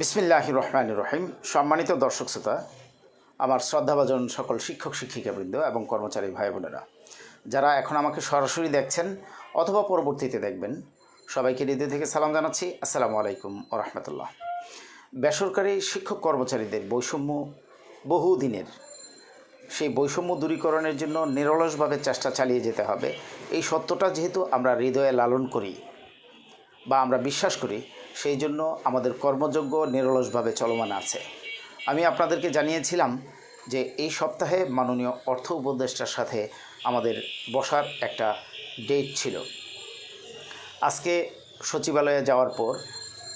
বিসমিল্লাহ রহমান রহিম। সম্মানিত দর্শক শ্রোতা, আমার শ্রদ্ধাভাজন সকল শিক্ষক, শিক্ষিকাবৃন্দ এবং কর্মচারী ভাই বোনেরা, যারা এখন আমাকে সরাসরি দেখছেন অথবা পরবর্তীতে দেখবেন, সবাইকে হৃদয় থেকে সালাম জানাচ্ছি। আসসালামু আলাইকুম ও রহমতুল্লাহ বেসরকারি শিক্ষক কর্মচারীদের বৈষম্য বহুদিনের। সেই বৈষম্য দূরীকরণের জন্য নিরলসভাবে চেষ্টা চালিয়ে যেতে হবে। এই সত্যটা যেহেতু আমরা হৃদয়ে লালন করি বা আমরা বিশ্বাস করি সেই জন্য আমাদের কর্মযোগ্য নিরলসভাবে চলমান আছে। আমি আপনাদেরকে জানিয়েছিলাম যে এই সপ্তাহে মাননীয় অর্থ উপদেষ্টার সাথে আমাদের বসার একটা ডেট ছিল। আজকে সচিবালয়ে যাওয়ার পর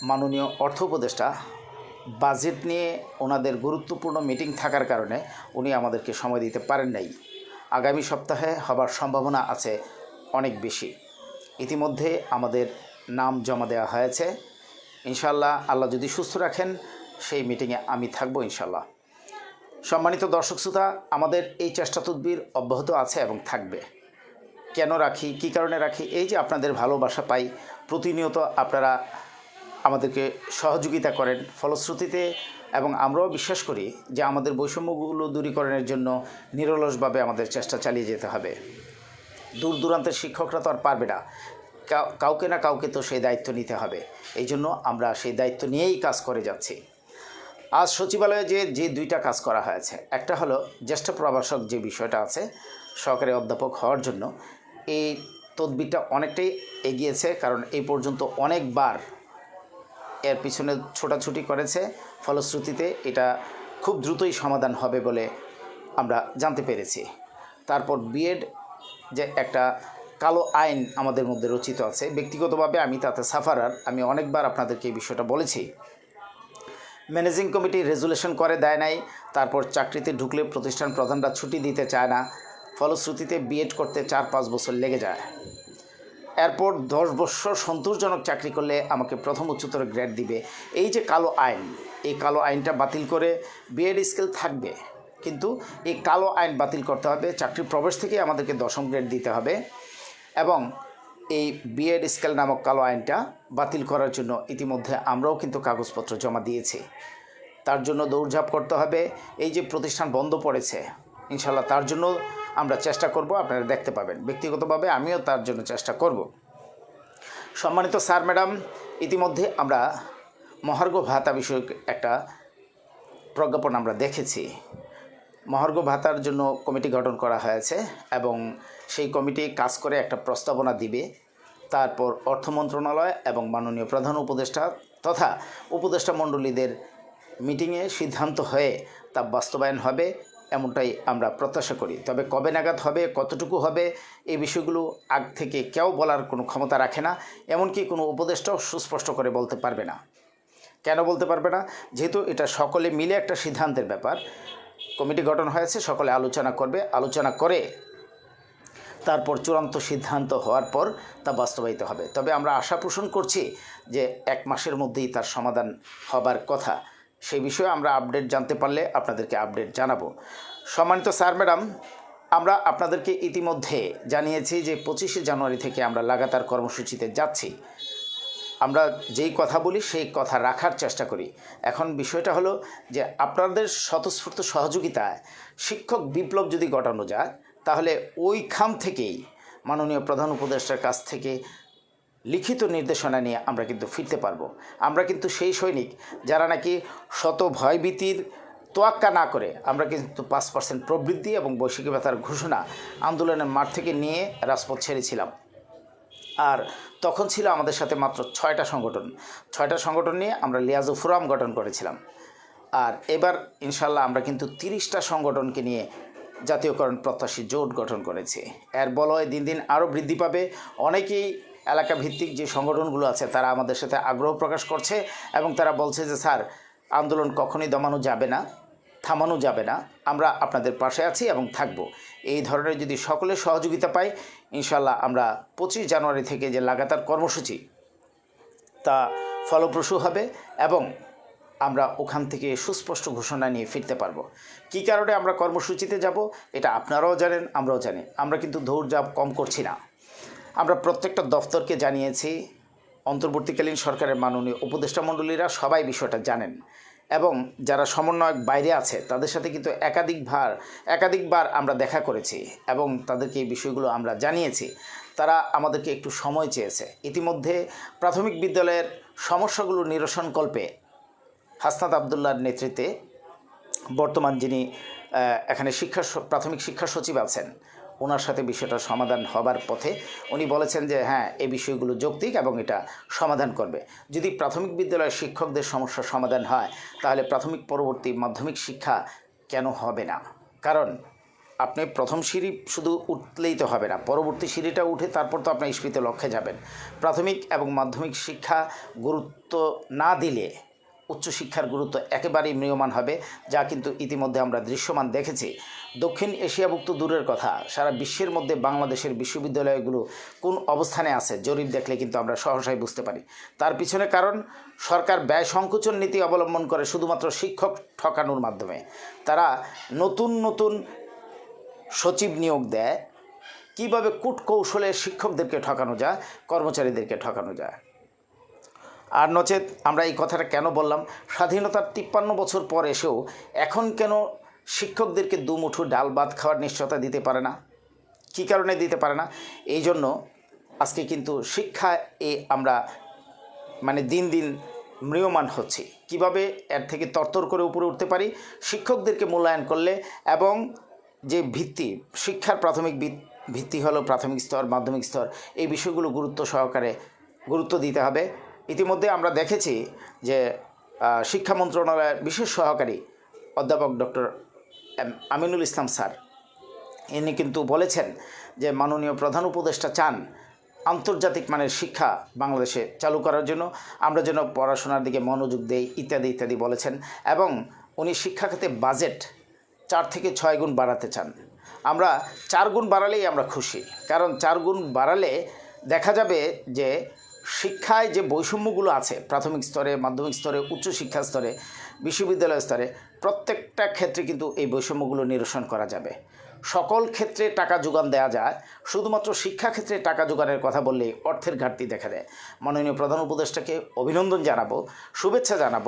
মাননীয় অর্থ উপদেষ্টা বাজেট নিয়ে ওনাদের গুরুত্বপূর্ণ মিটিং থাকার কারণে উনি আমাদেরকে সময় দিতে পারেন নাই। আগামী সপ্তাহে হবার সম্ভাবনা আছে অনেক বেশি। ইতিমধ্যে আমাদের নাম জমা দেওয়া হয়েছে। ইনশাল্লাহ আল্লাহ যদি সুস্থ রাখেন, সেই মিটিংয়ে আমি থাকব ইনশাল্লাহ সম্মানিত দর্শক শ্রোতা, আমাদের এই চেষ্টা তদবির অব্যাহত আছে এবং থাকবে। কেন রাখি, কী কারণে রাখি, এই যে আপনাদের ভালোবাসা পাই, প্রতিনিয়ত আপনারা আমাদেরকে সহযোগিতা করেন ফলশ্রুতিতে এবং আমরাও বিশ্বাস করি যে আমাদের বৈষম্যগুলো দূরীকরণের জন্য নিরলসভাবে আমাদের চেষ্টা চালিয়ে যেতে হবে। দূর দূরান্তের শিক্ষকরা তো আর পারবে না। কাউকে না কাউকে তো সেই দায়িত্ব নিতে হবে। এই জন্য আমরা সেই দায়িত্ব নিয়েই কাজ করে যাচ্ছি। আজ সচিবালয়ে যে যে দুইটা কাজ করা হয়েছে, একটা হলো জ্যেষ্ঠ প্রভাষক যে বিষয়টা আছে, সহকারী অধ্যাপক হওয়ার জন্য, এই তদবিরটা অনেকটাই এগিয়েছে, কারণ এই পর্যন্ত অনেকবার এর পিছনে ছোটাছুটি করেছে, ফলশ্রুতিতে এটা খুব দ্রুতই সমাধান হবে বলে আমরা জানতে পেরেছি। তারপর বিএড যে একটা কালো আইন আমাদের মধ্যে রচিত আছে। ব্যক্তিগতভাবে আমি তাতে সাফারার। আমি অনেকবার আপনাদেরকে এই বিষয়টা বলেছি। ম্যানেজিং কমিটি রেজুলেশন করে, দেয় নাই। তারপর চাকরিতে ঢুকলে প্রতিষ্ঠান প্রধানরা ছুটি দিতে চায় না। ফলশ্রুতিতে বিএড করতে চার পাঁচ বছর লেগে যায়। এরপর দশ বছর সন্তোষজনক চাকরি করলে আমাকে প্রথম উচ্চতর গ্রেড দিবে। এই যে কালো আইন, এই কালো আইনটা বাতিল করে বিএড স্কেল থাকবে। কিন্তু এই কালো আইন বাতিল করতে হবে। চাকরি প্রবেশ থেকে আমাদেরকে দশম গ্রেড দিতে হবে। এবং এই বিএড স্কেল নামক কালো আইনটা বাতিল করার জন্য ইতিমধ্যে আমরাও কিন্তু কাগজপত্র জমা দিয়েছি। তার জন্য দৌড়ঝাঁপ করতে হবে। এই যে প্রতিষ্ঠান বন্ধ পড়েছে ইনশাল্লাহ তার জন্য আমরা চেষ্টা করব, আপনারা দেখতে পাবেন। ব্যক্তিগতভাবে আমিও তার জন্য চেষ্টা করব। সম্মানিত স্যার, ম্যাডাম, ইতিমধ্যে আমরা মহার্ঘ ভাতা বিষয়ক একটা প্রজ্ঞাপন আমরা দেখেছি। মহার্ঘ ভাতার জন্য কমিটি গঠন করা হয়েছে এবং সেই কমিটি কাজ করে একটা প্রস্তাবনা দিবে। তারপর অর্থ মন্ত্রণালয় এবং মাননীয় প্রধান উপদেষ্টা তথা উপদেষ্টা মণ্ডলীদের মিটিংয়ে সিদ্ধান্ত হয়ে তা বাস্তবায়ন হবে এমনটাই আমরা প্রত্যাশা করি। তবে কবে নাগাদ হবে, কতটুকু হবে, এই বিষয়গুলো আগ থেকে কেউ বলার কোনো ক্ষমতা রাখে না, এমনকি কোনো উপদেষ্টাও সুস্পষ্ট করে বলতে পারবে না। কেন বলতে পারবে না? যেহেতু এটা সকলে মিলে একটা সিদ্ধান্তের ব্যাপার। কমিটি গঠন হয়েছে, সকলে আলোচনা করবে। আলোচনা করে তারপর চূড়ান্ত সিদ্ধান্ত হওয়ার পর তা বাস্তবায়িত হবে। তবে আমরা আশা পোষণ করছি যে এক মাসের মধ্যেই তার সমাধান হবার কথা। সেই বিষয়ে আমরা আপডেট জানতে পারলে আপনাদেরকে আপডেট জানাব। সম্মানিত স্যার, ম্যাডাম, আমরা আপনাদেরকে ইতিমধ্যে জানিয়েছি যে পঁচিশে জানুয়ারি থেকে আমরা লাগাতার কর্মসূচিতে যাচ্ছি। আমরা যেই কথা বলি, সেই কথা রাখার চেষ্টা করি। এখন বিষয়টা হলো যে আপনাদের স্বতঃস্ফূর্ত সহযোগিতায় শিক্ষক বিপ্লব যদি ঘটানো যায়, তাহলে ওইখান থেকেই মাননীয় প্রধান উপদেষ্টার কাছ থেকে লিখিত নির্দেশনা নিয়ে আমরা কিন্তু ফিরতে পারব। আমরা কিন্তু সেই সৈনিক যারা নাকি শত ভয়ভীতির তোয়াক্কা না করে আমরা কিন্তু পাঁচ পার্সেন্ট প্রবৃদ্ধি এবং বৈশ্বিক ভাতার ঘোষণা আন্দোলনের মাঠ থেকে নিয়ে রাজপথ ছেড়েছিলাম। আর তখন ছিল আমাদের সাথে মাত্র ছয়টা সংগঠন। ছয়টা সংগঠন নিয়ে আমরা লিয়াজু ফোরাম গঠন করেছিলাম। আর এবার ইনশাল্লাহ আমরা কিন্তু তিরিশটা সংগঠনকে নিয়ে জাতীয়করণ প্রত্যাশী জোট গঠন করেছি। এর বলয় দিন দিন আরও বৃদ্ধি পাবে। অনেকেই এলাকা ভিত্তিক যে সংগঠনগুলো আছে, তারা আমাদের সাথে আগ্রহ প্রকাশ করছে এবং তারা বলছে যে, স্যার, আন্দোলন কখনই দমানো যাবে না। থামানো যাবে না। আমরা আপনাদের পাশে আছি এবং থাকব। এই ধরনের যদি সকলে সহযোগিতা পাই ইনশাল্লাহ আমরা পঁচিশ জানুয়ারি থেকে যে লাগাতার কর্মসূচি, তা ফলপ্রসূ হবে এবং আমরা ওখান থেকে সুস্পষ্ট ঘোষণা নিয়ে ফিরতে পারব। কী কারণে আমরা কর্মসূচিতে যাব, এটা আপনারাও জানেন, আমরাও জানি। আমরা কিন্তু দৌড়ঝাঁপ কম করছি না। আমরা প্রত্যেকটা দফতরকে জানিয়েছি, অন্তর্বর্তীকালীন সরকারের মাননীয় উপদেষ্টা মণ্ডলীরা সবাই বিষয়টা জানেন। এবং যারা সমন্বয়ক বাইরে আছে, তাদের সাথে কিন্তু একাধিকবার একাধিকবার আমরা দেখা করেছি এবং তাদেরকে এই বিষয়গুলো আমরা জানিয়েছি। তারা আমাদেরকে একটু সময় চেয়েছে। ইতিমধ্যে প্রাথমিক বিদ্যালয়ের সমস্যাগুলো নিরসনকল্পে হাসনাত আবদুল্লার নেতৃত্বে বর্তমান যিনি এখানে শিক্ষা প্রাথমিক শিক্ষা সচিব আছেন ওনার সাথে বিষয়টা সমাধান হবার পথে উনি বলেছেন যে হ্যাঁ এই বিষয়গুলো যৌক্তিক এবং এটা সমাধান করবে। যদি প্রাথমিক বিদ্যালয়ের শিক্ষকদের সমস্যার সমাধান হয়, তাহলে প্রাথমিক পরবর্তী মাধ্যমিক শিক্ষা কেন হবে না? কারণ আপনি প্রথম সিঁড়ি শুধু উঠলেই তো হবে না, পরবর্তী সিঁড়িটা উঠে তারপর তো আপনি স্মৃত লক্ষ্যে যাবেন। প্রাথমিক এবং মাধ্যমিক শিক্ষা গুরুত্ব না দিলে উচ্চশিক্ষার গুরুত্ব একেবারেই ম্রিয়মান হবে, যা কিন্তু ইতিমধ্যে আমরা দৃশ্যমান দেখেছি। দক্ষিণ এশিয়াভুক্ত দূরের কথা, সারা বিশ্বের মধ্যে বাংলাদেশের বিশ্ববিদ্যালয়গুলো কোন অবস্থানে আছে জরিপ দেখলে কিন্তু আমরা সহসাই বুঝতে পারি। তার পিছনে কারণ, সরকার ব্যয় সংকোচন নীতি অবলম্বন করে শুধুমাত্র শিক্ষক ঠকানোর মাধ্যমে। তারা নতুন নতুন সচিব নিয়োগ দেয়। কীভাবে কূটকৌশলে শিক্ষকদেরকে ঠকানো যায়, কর্মচারীদেরকে ঠকানো যায়? আর নচেত আমরা এই কথাটা কেন বললাম? স্বাধীনতার তিপ্পান্ন বছর পর এসেও এখন কেন শিক্ষকদেরকে দুমুঠো ডাল ভাত খাওয়ার নিশ্চয়তা দিতে পারে না? কী কারণে দিতে পারে না? এই জন্য আজকে কিন্তু শিক্ষা এ আমরা মানে দিন দিন ম্রিয়মান হচ্ছে। কীভাবে এর থেকে তরতর করে উপরে উঠতে পারি? শিক্ষকদেরকে মূল্যায়ন করলে এবং যে ভিত্তি, শিক্ষার প্রাথমিক ভিত- ভিত্তি হলো প্রাথমিক স্তর, মাধ্যমিক স্তর, এই বিষয়গুলো গুরুত্ব সহকারে গুরুত্ব দিতে হবে। ইতিমধ্যে আমরা দেখেছি যে শিক্ষা মন্ত্রণালয়ের বিশেষ সহকারী অধ্যাপক ডক্টর আমিনুল ইসলাম স্যার। ইনি কিন্তু বলেছেন যে, মাননীয় প্রধান উপদেষ্টা চান আন্তর্জাতিক মানের শিক্ষা বাংলাদেশে চালু করার জন্য। আমরা যেন পড়াশোনার দিকে মনোযোগ দেই, ইত্যাদি ইত্যাদি বলেছেন এবং উনি শিক্ষা খাতে বাজেট চার থেকে ছয় গুণ বাড়াতে চান। আমরা চার গুণ বাড়ালেই আমরা খুশি, কারণ চার গুণ বাড়ালে দেখা যাবে যে শিক্ষায় যে বৈষম্যগুলো আছে, প্রাথমিক স্তরে, মাধ্যমিক স্তরে উচ্চশিক্ষা স্তরে, বিশ্ববিদ্যালয় স্তরে, প্রত্যেকটা ক্ষেত্রে কিন্তু এই বৈষম্যগুলো নিরসন করা যাবে। সকল ক্ষেত্রে টাকা যোগান দেওয়া যায়, শুধুমাত্র শিক্ষা ক্ষেত্রে টাকা যোগানের কথা বললেই অর্থের ঘাটতি দেখা দেয়। মাননীয় প্রধান উপদেষ্টাকে অভিনন্দন জানাব, শুভেচ্ছা জানাব,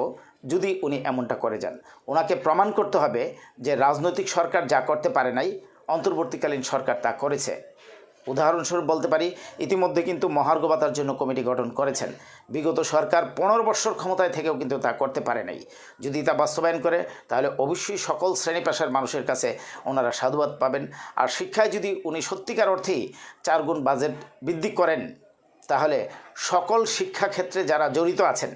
যদি উনি এমনটা করে যান। ওনাকে প্রমাণ করতে হবে যে রাজনৈতিক সরকার যা করতে পারে নাই, অন্তর্বর্তীকালীন সরকার তা করেছে। উদাহরণস্বরূপ বলতে পারি, ইতিমধ্যে কিন্তু মহার্ঘ ভাতার জন্য কমিটি গঠন করেছেন। বিগত সরকার পনেরো বৎসর ক্ষমতায় থেকেও কিন্তু তা করতে পারে নাই। যদি তা বাস্তবায়ন করে, তাহলে অবশ্যই সকল শ্রেণি পেশার মানুষের কাছে ওনারা সাধুবাদ পাবেন। আর শিক্ষায় যদি উনি সত্যিকার অর্থেই চার গুণ বাজেট বৃদ্ধি করেন, তাহলে সকল শিক্ষাক্ষেত্রে যারা জড়িত আছেন,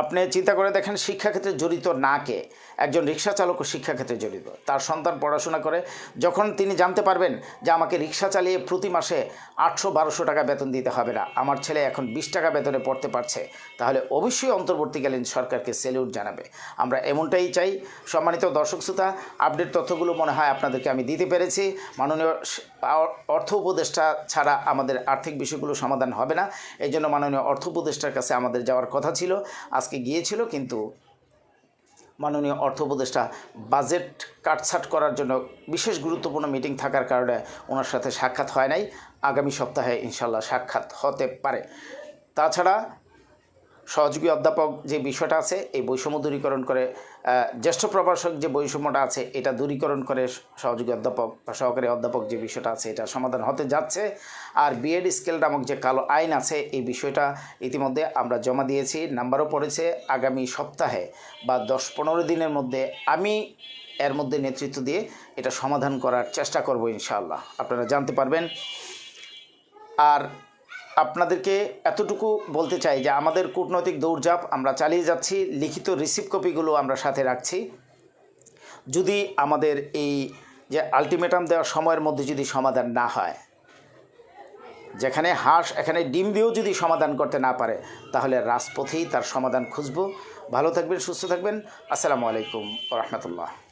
আপনি চিন্তা করে দেখেন শিক্ষাক্ষেত্রে জড়িত না কে। একজন রিক্সা চালকও শিক্ষাক্ষেত্রে জড়িত। তার সন্তান পড়াশোনা করে। যখন তিনি জানতে পারবেন যে আমাকে রিক্সা চালিয়ে প্রতি মাসে আটশো বারোশো টাকা বেতন দিতে হবে না, আমার ছেলে এখন বিশ টাকা বেতনে পড়তে পারছে, তাহলে অবশ্যই অন্তর্বর্তীকালীন সরকারকে সেলিউট জানাবে। আমরা এমনটাই চাই। সম্মানিত দর্শক শ্রোতা, আপডেট তথ্যগুলো মনে হয় আপনাদেরকে আমি দিতে পেরেছি। মাননীয় অর্থ উপদেষ্টা ছাড়া আমাদের আর্থিক বিষয়গুলো সমাধান হবে না। এই জন্য মাননীয় অর্থ উপদেষ্টার কাছে আমাদের যাওয়ার কথা ছিল। আজকে গিয়েছিল, কিন্তু মাননীয় অর্থ উপদেষ্টা বাজেট কাটছাট করার জন্য বিশেষ গুরুত্বপূর্ণ মিটিং থাকার কারণে ওনার সাথে সাক্ষাৎ হয় নাই। আগামী সপ্তাহে ইনশাল্লাহ সাক্ষাৎ হতে পারে। তাছাড়া সহযোগী অধ্যাপক যে বিষয়টা আছে, এই বৈষম্য দূরীকরণ করে জ্যেষ্ঠ প্রভাষক যে বৈষম্যটা আছে, এটা দূরীকরণ করে সহযোগী অধ্যাপক বা সহকারী অধ্যাপক যে বিষয়টা আছে, এটা সমাধান হতে যাচ্ছে। আর বিএড স্কেল নামক যে কালো আইন আছে, এই বিষয়টা ইতিমধ্যে আমরা জমা দিয়েছি। নাম্বারও পড়েছে। আগামী সপ্তাহে বা দশ পনেরো দিনের মধ্যে আমি এর মধ্যে নেতৃত্ব দিয়ে এটা সমাধান করার চেষ্টা করব ইনশাআল্লাহ। আপনারা জানতে পারবেন। আর আপনাদেরকে এতটুকু বলতে চাই যে আমাদের কূটনৈতিক দৌড়ঝাঁপ, আমরা চালিয়ে যাচ্ছি, লিখিত রিসিভ কপিগুলো আমরা সাথে রাখছি। যদি আমাদের এই যে আলটিমেটাম দেওয়ার সময়ের মধ্যে যদি সমাধান না হয়, যেখানে হাঁস, এখানে ডিম দিয়েও যদি সমাধান করতে না পারে, তাহলে রাজপথেই তার সমাধান খুঁজব। ভালো থাকবেন, সুস্থ থাকবেন। আসসালামু আলাইকুম রহমতুল্লাহ।